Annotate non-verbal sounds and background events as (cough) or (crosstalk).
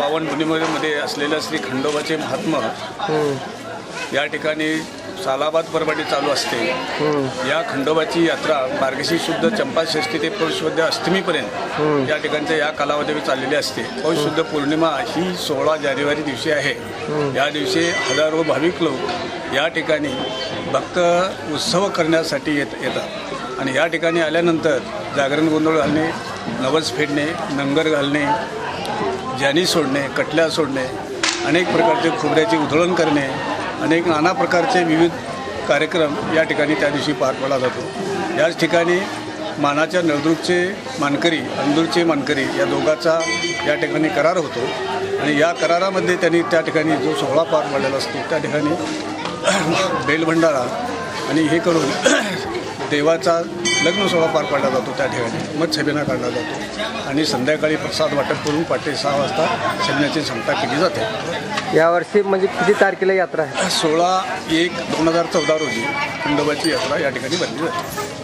पौर्णिमेमध्ये असलेल्या श्री खंडोबाचे महात्मा या ठिकाणी सालाबाद परवाडी चालू असते. या खंडोबाची यात्रा मार्गशीर्ष शुद्ध चंपाषष्ठी ते पौष शुद्ध अष्टमीपर्यंत या ठिकाणच्या या कालावधी चाललेली असते. पौष शुद्ध पौर्णिमा ही सोळा जानेवारी दिवशी आहे. या दिवशी हजारो भाविक लोक या ठिकाणी भक्त उत्सव करण्यासाठी येत येतात. आणि या ठिकाणी आल्यानंतर जागरण गोंधळ घालणे नवस फेडणे नंगर घालणे जानी सोडणे कटल्या सोडणे अनेक प्रकारचे खोबऱ्याचे उधळण करणे अनेक नाना प्रकारचे विविध कार्यक्रम या ठिकाणी त्या दिवशी पार पडला जातो. याच ठिकाणी मानाच्या नळदुर्गचे मानकरी अंदूरचे मानकरी या दोघाचा या ठिकाणी करार होतो आणि या करारामध्ये त्यांनी त्या ठिकाणी जो सोहळा पार पडलेला असतो त्या ठिकाणी (clears throat) बेलभंडारा आणि हे करून (clears throat) देवाचा लग्न सोहळा पार पाडला जातो त्या ठिकाणी. मग छबिना काढला जातो. आणि संध्याकाळी प्रसाद वाटप करून पहाटे सहा वाजता छबिन्याची सांगता केली जाते. यावर्षी म्हणजे किती तारखेला यात्रा आहे? सोळा एक दोन हजार चौदा रोजी खंडोबाची यात्रा या ठिकाणी भरली जाते.